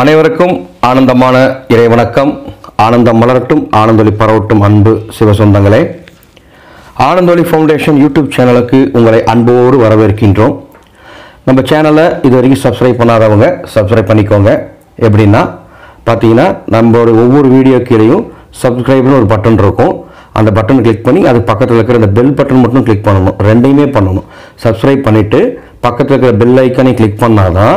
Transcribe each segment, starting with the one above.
அனைவருக்கும் ஆனந்தமான இறை வணக்கம் ஆனந்தம் மலரட்டும் ஆனந்தொலி பரவட்டும் அன்பு சிவசொந்தங்களே. ஆனந்தொலி ஃபவுண்டேஷன் யூடியூப் சேனலுக்கு உங்களை அன்போடு வரவேற்கின்றோம். நம்ம சேனலை இது வரைக்கும் சப்ஸ்கிரைப் பண்ணாதவங்க சப்ஸ்கிரைப் பண்ணிக்கோங்க. எப்படின்னா பார்த்தீங்கன்னா நம்மளோட ஒவ்வொரு வீடியோ கீழேயும் சப்ஸ்கிரைப்னு ஒரு பட்டன் இருக்கும். அந்த பட்டனை கிளிக் பண்ணி அது பக்கத்தில் இருக்கிற அந்த பெல் பட்டன் மட்டும் கிளிக் பண்ணணும். ரெண்டையுமே பண்ணணும். சப்ஸ்கிரைப் பண்ணிவிட்டு பக்கத்தில் இருக்கிற பெல் ஐக்கனை கிளிக் பண்ணாதான்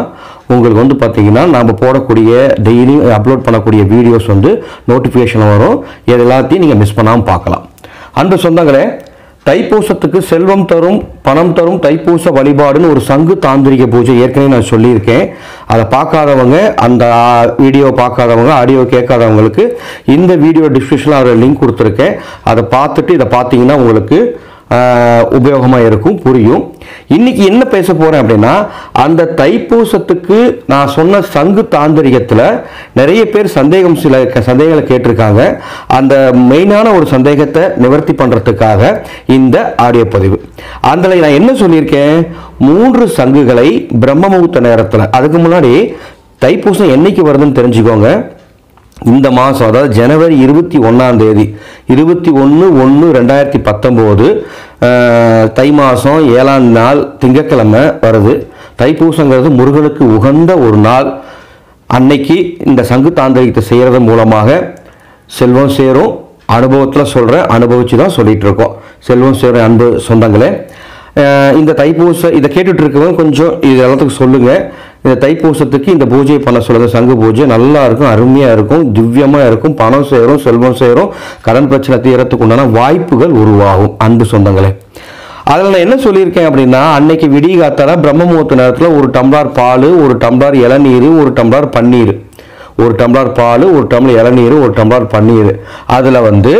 உங்களுக்கு வந்து பார்த்தீங்கன்னா நம்ம போடக்கூடிய டெய்லி அப்லோட் பண்ணக்கூடிய வீடியோஸ் வந்து நோட்டிஃபிகேஷன் வரும். இது எல்லாத்தையும் நீங்கள் மிஸ் பண்ணாமல் பார்க்கலாம். அன்பு சொந்தங்களே தைப்பூசத்துக்கு செல்வம் தரும் பணம் தரும் தைப்பூச வழிபாடுன்னு ஒரு சங்கு தாந்திரிக பூஜை ஏற்கனவே நான் சொல்லியிருக்கேன். அதை பார்க்காதவங்க அந்த வீடியோ பார்க்காதவங்க ஆடியோ கேட்காதவங்களுக்கு இந்த வீடியோ டிஸ்கிரிப்ஷனில் அதில் லிங்க் கொடுத்துருக்கேன். அதை பார்த்துட்டு இதை பார்த்தீங்கன்னா உங்களுக்கு உபயோகமாக இருக்கும் புரியும். இன்னைக்கு என்ன பேச போகிறேன் அப்படின்னா அந்த தைப்பூசத்துக்கு நான் சொன்ன சங்கு தாந்திரிகத்தில் நிறைய பேர் சந்தேகம் சில சந்தேகங்களை கேட்டிருக்காங்க. அந்த மெயினான ஒரு சந்தேகத்தை நிவர்த்தி பண்ணுறதுக்காக இந்த ஆடியோ பதிவு. அதில் நான் என்ன சொல்லியிருக்கேன்? மூன்று சங்குகளை பிரம்ம முகூர்த்த நேரத்தில் அதுக்கு முன்னாடி தைப்பூசம் என்னைக்கு வருதுன்னு தெரிஞ்சுக்கோங்க. இந்த மாதம் அதாவது ஜனவரி இருபத்தி ஒன்றாம் தேதி இருபத்தி ஒன்று ஒன்று ரெண்டாயிரத்தி பத்தொம்போது தை மாதம் ஏழாம் நாள் திங்கட்கிழமை வருது. தைப்பூசங்கிறது முருகனுக்கு உகந்த ஒரு நாள். அன்னைக்கு இந்த சங்கு தாந்திரிகத்தை செய்கிறது மூலமாக செல்வம் சேரும். அனுபவத்தில் சொல்கிறேன் அனுபவிச்சு தான் சொல்லிகிட்டு இருக்கோம் செல்வம் சேரும் அன்பு சொந்தங்களே. இந்த தைப்பூச இதை கேட்டுட்டு இருக்கவங்க கொஞ்சம் இது எல்லாத்துக்கும் சொல்லுங்கள் இந்த தைப்பூசத்துக்கு இந்த பூஜையை பண்ண சொல்லுங்க சங்கு பூஜை. நல்லா இருக்கும் அருமையாக இருக்கும் திவ்யமாக இருக்கும் பணம் சேரும் செல்வம் சேரும் கடன் பிரச்சனை தீரத்துக்கு உண்டான வாய்ப்புகள் உருவாகும். அன்பு சொந்தங்களே. அதில் நான் என்ன சொல்லியிருக்கேன் அப்படின்னா அன்னைக்கு விடிய காத்தால பிரம்ம முகூர்த்த நேரத்தில் ஒரு டம்ளர் பால் ஒரு டம்ளர் இளநீர் ஒரு டம்ளர் பன்னீர். ஒரு டம்ளர் பால் ஒரு டம்ளர் இளநீர் ஒரு டம்ளர் பன்னீர். அதில் வந்து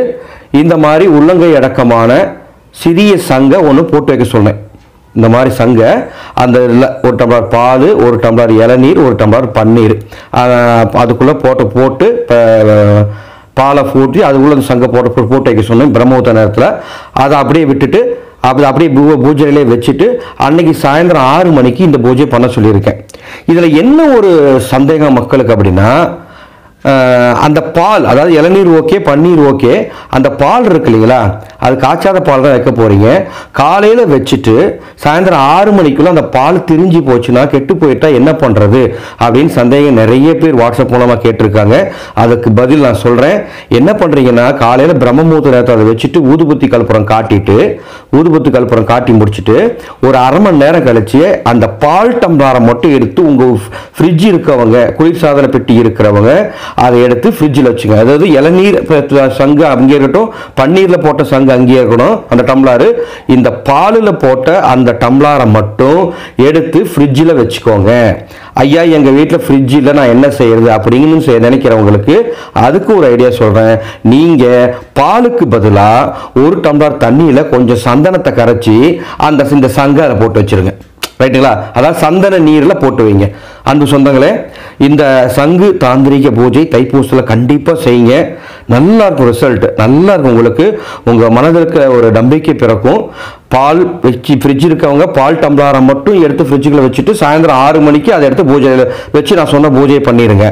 இந்த மாதிரி உள்ளங்கை அடக்கமான சிறிய சங்கை ஒன்று போட்டு வைக்க சொன்னேன். இந்த மாதிரி சங்கை அந்த ஒரு டம்ளர் பால் ஒரு டம்ளர் இளநீர் ஒரு டம்ளர் பன்னீர். அதுக்குள்ளே போட்டு போட்டு பாலை ஊற்றி அதுக்குள்ளே அந்த சங்கை போட்டு போட்டு வைக்க சொன்னேன் பிரம்மபுத்த நேரத்தில். அதை அப்படியே விட்டுட்டு அப்படி அப்படியே பூ- பூஜையிலே வச்சுட்டு அன்னைக்கு சாயந்தரம் ஆறு மணிக்கு இந்த பூஜை பண்ண சொல்லியிருக்கேன். இதில் என்ன ஒரு சந்தேகம் மக்களுக்கு அப்படின்னா அந்த பால் அதாவது இளநீர் ஓகே பன்னீர் ஓகே அந்த பால் இருக்கு இல்லைங்களா அது காய்ச்சாத பால் தான் வைக்க போகிறீங்க காலையில் வச்சுட்டு சாயந்தரம் ஆறு மணிக்குள்ளே அந்த பால் திரிஞ்சு போச்சுன்னா கெட்டு போயிட்டா என்ன பண்ணுறது அப்படின்னு சந்தேகம் நிறைய பேர் வாட்ஸ்அப் மூலமாக கேட்டிருக்காங்க. அதுக்கு பதில் நான் சொல்கிறேன் என்ன பண்ணுறீங்கன்னா காலையில் பிரம்மமூர்த்த நேரத்தை அதை வச்சுட்டு ஊதுபத்தி கலப்புறம் காட்டிட்டு ஊதுபத்தி கலப்புறம் காட்டி முடிச்சுட்டு ஒரு அரை மணி நேரம் கழிச்சு அந்த பால் டம்ளாரை மட்டும் எடுத்து உங்கள் ஃப்ரிட்ஜ் இருக்கவங்க குளிர்சாதன பெட்டி இருக்கிறவங்க அதை எடுத்து ஃப்ரிட்ஜில் வச்சுங்க அதாவது இளநீர் சங்கு அங்கே இருக்கட்டும் பன்னீரில் போட்ட சங்கு அங்கேயே இருக்கணும் அந்த டம்ளாரு இந்த பாலில் போட்ட அந்த டம்ளாரை மட்டும் எடுத்து ஃப்ரிட்ஜில் வச்சுக்கோங்க. ஐயா எங்கள் வீட்டில் ஃப்ரிட்ஜில் நான் என்ன செய்கிறது அப்படின்னு செய்ய நினைக்கிறவங்களுக்கு அதுக்கு ஒரு ஐடியா சொல்கிறேன் நீங்கள் பாலுக்கு பதிலாக ஒரு டம்ளர் தண்ணியில் கொஞ்சம் சந்தனத்தை கரைச்சி அந்த இந்த சங்கை அதை போட்டு வச்சிருங்க. ரைட்டுங்களா அதாவது சந்தன நீரில் போட்டு வைங்க. அன்பு சொந்தங்களே இந்த சங்கு தாந்திரிக பூஜை தைப்பூசத்தில் கண்டிப்பாக செய்யுங்க. நல்லா இருக்கும் ரிசல்ட் நல்லா இருக்கும் உங்களுக்கு உங்கள் மனதிற்கு ஒரு நம்பிக்கை பிறக்கும். பால் வச்சு ஃப்ரிட்ஜ் இருக்கவங்க பால் டம்ளாரை மட்டும் எடுத்து ஃப்ரிட்ஜுக்குள்ளே வச்சுட்டு சாயந்தரம் ஆறு மணிக்கு அதை எடுத்து பூஜையில் வச்சு நான் சொன்ன பூஜையை பண்ணிடுங்க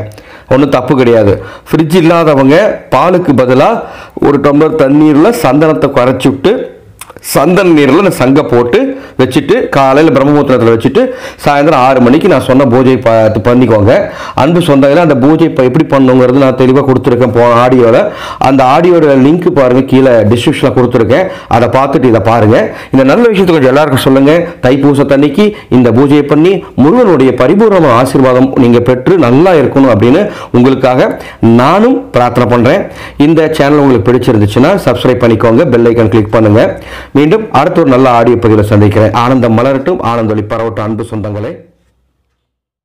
ஒன்றும் தப்பு கிடையாது. ஃப்ரிட்ஜ் இல்லாதவங்க பாலுக்கு பதிலாக ஒரு டம்ளர் தண்ணீரில் சந்தனத்தை குறைச்சி விட்டு சந்தன நீரில் அந்த சங்கை போட்டு வச்சுட்டு காலையில் பிரம்மபுத்திரத்தில் வச்சுட்டு சாயந்தரம் ஆறு மணிக்கு நான் சொன்ன பூஜை பார்த்து பண்ணிக்கோங்க. அன்பு சொந்தங்களை அந்த பூஜை இப்போ எப்படி பண்ணுங்கிறது நான் தெளிவாக கொடுத்துருக்கேன். போ ஆடியோவில் அந்த ஆடியோட லிங்க் பாருங்கள் கீழே டிஸ்கிரிப்ஷனில் கொடுத்துருக்கேன். அதை பார்த்துட்டு இதை பாருங்கள் இந்த நல்ல விஷயத்தை கொஞ்சம் எல்லாருக்கும் சொல்லுங்கள் தைப்பூச தண்ணிக்கு இந்த பூஜையை பண்ணி முருகனுடைய பரிபூர்ணமான ஆசீர்வாதம் நீங்கள் பெற்று நல்லா இருக்கணும் அப்படின்னு உங்களுக்காக நானும் பிரார்த்தனை பண்ணுறேன் இந்த சேனல் உங்களுக்கு பிடிச்சிருந்துச்சுன்னா சப்ஸ்கிரைப் பண்ணிக்கோங்க. பெல் ஐக்கன் கிளிக் பண்ணுங்கள் மீண்டும் அடுத்த ஒரு நல்ல ஆடியோ பதிவில் சந்திக்கிறேன். ஆனந்தம் மலரட்டும் ஆனந்தொலி பரவட்டும் அன்பு சொந்தங்களே.